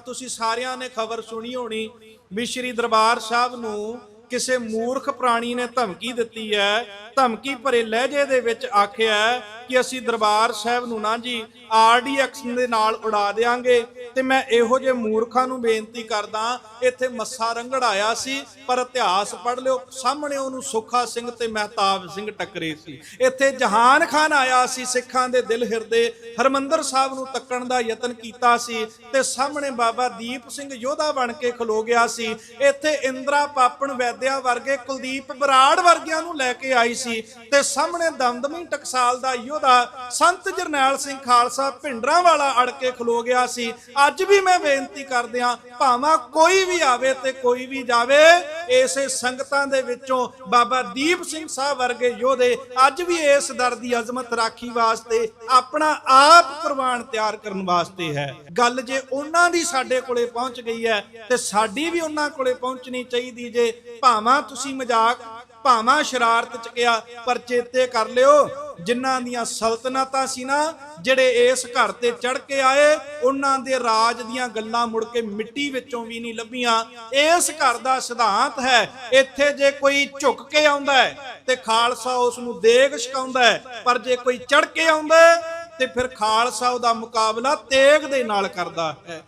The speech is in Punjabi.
ਤੁਸੀਂ ਸਾਰਿਆਂ ਨੇ ਖਬਰ ਸੁਣੀ ਹੋਣੀ, ਵੀ ਸ਼੍ਰੀ ਦਰਬਾਰ ਸਾਹਿਬ ਨੂੰ ਕਿਸੇ ਮੂਰਖ ਪ੍ਰਾਣੀ ਨੇ ਧਮਕੀ ਦਿੱਤੀ ਹੈ, ਧਮਕੀ ਭਰੇ ਲਹਿਜੇ ਦੇ ਵਿੱਚ ਆਖਿਆ ਕਿ ਅਸੀਂ ਦਰਬਾਰ ਸਾਹਿਬ ਨੂੰ ਨਾ ਜੀ ਆਰਡੀਐਕਸ ਦੇ ਨਾਲ ਉਡਾ ਦੇਾਂਗੇ ਤੇ ਮੈਂ ਇਹੋ ਜਿਹੇ ਮੂਰਖਾਂ ਨੂੰ ਬੇਨਤੀ ਕਰਦਾ ਇੱਥੇ ਮੱਸਾ ਰੰਗੜ ਆਇਆ ਸੀ, ਪਰ ਇਤਿਹਾਸ ਪੜ੍ਹ ਲਿਓ, ਸਾਹਮਣੇ ਉਹਨੂੰ ਸੁੱਖਾ ਸਿੰਘ ਤੇ ਮਹਿਤਾਬ ਸਿੰਘ ਟੱਕਰੇ ਸੀ। ਇੱਥੇ ਜਹਾਨ ਖਾਨ ਆਇਆ ਸੀ, ਸਿੱਖਾਂ ਦੇ ਦਿਲ ਹਿਰਦੇ, ਹਰਮੰਦਰ ਸਾਹਿਬ ਨੂੰ ਤੱਕਣ ਦਾ ਯਤਨ ਕੀਤਾ ਸੀ ਤੇ ਸਾਹਮਣੇ ਬਾਬਾ ਦੀਪ ਸਿੰਘ ਯੋਧਾ ਬਣ ਕੇ ਖਲੋ ਗਿਆ ਸੀ। ਇੱਥੇ ਇੰਦਰਾ ਪਾਪਣ ਵੈਦਿਆ ਵਰਗੇ, ਕੁਲਦੀਪ ਬਰਾੜ ਵਰਗਿਆਂ ਨੂੰ ਲੈ ਕੇ ਆਈ ਸੀ ਤੇ ਸਾਹਮਣੇ ਦਮਦਮੀ ਟਕਸਾਲ ਦਾ ਯੋਧਾ ਸੰਤ ਜਰਨੈਲ ਸਿੰਘ ਖਾਲਸਾ ਭਿੰਡਰਾਂ ਵਾਲਾ ਅੜ ਕੇ ਖਲੋ ਗਿਆ ਸੀ। ਅੱਜ ਵੀ ਮੈਂ ਬੇਨਤੀ ਕਰਦਿਆਂ, ਭਾਵਾਂ ਕੋਈ ਵੀ ਆਵੇ ਤੇ ਕੋਈ ਵੀ ਜਾਵੇ, ਇਸੇ ਸੰਗਤਾਂ ਦੇ ਵਿੱਚੋਂ ਬਾਬਾ ਦੀਪ ਸਿੰਘ ਸਾਹਿਬ ਵਰਗੇ ਯੋਧੇ ਅੱਜ ਵੀ ਇਸ ਦਰ ਦੀ ਅਜ਼ਮਤ ਰਾਖੀ ਵਾਸਤੇ, ਆਪਣਾ ਆਪ ਕੁਰਬਾਨ ਤਿਆਰ ਕਰਨ ਵਾਸਤੇ ਹੈ। ਗੱਲ ਜੇ ਉਹਨਾਂ ਦੀ ਸਾਡੇ ਕੋਲੇ ਪਹੁੰਚ ਗਈ ਹੈ, ਤੇ ਸਾਡੀ ਵੀ ਉਹਨਾਂ ਕੋਲੇ ਪਹੁੰਚਣੀ ਚਾਹੀਦੀ ਜੇ। ਭਾਵਾਂ ਤੁਸੀਂ ਮਜ਼ਾਕ, ਭਾਵਾਂ ਸ਼ਰਾਰਤ ਚ ਕਿਹਾ, ਪਰ ਚੇਤੇ ਕਰ ਲਿਓ ਜਿਨ੍ਹਾਂ ਦੀਆਂ ਸਲਤਨਤਾਂ ਸੀ ਨਾ, ਜਿਹੜੇ ਇਸ ਘਰ ਤੇ ਚੜ ਕੇ ਆਏ, ਉਹਨਾਂ ਦੇ ਰਾਜ ਦੀਆਂ ਗੱਲਾਂ ਮੁੜ ਕੇ ਮਿੱਟੀ ਵਿੱਚੋਂ ਵੀ ਨਹੀਂ ਲੱਭੀਆਂ। ਇਸ ਘਰ ਦਾ ਸਿਧਾਂਤ ਹੈ, ਇੱਥੇ ਜੇ ਕੋਈ ਝੁਕ ਕੇ ਆਉਂਦਾ ਹੈ, ਤੇ ਖਾਲਸਾ ਉਸ ਨੂੰ ਦੇਗ ਛਕਾਉਂਦਾ ਹੈ, ਪਰ ਜੇ ਕੋਈ ਚੜ ਕੇ ਆਉਂਦਾ ਤੇ ਫਿਰ ਖਾਲਸਾ ਉਹਦਾ ਮੁਕਾਬਲਾ ਤੇਗ ਦੇ ਨਾਲ ਕਰਦਾ ਹੈ।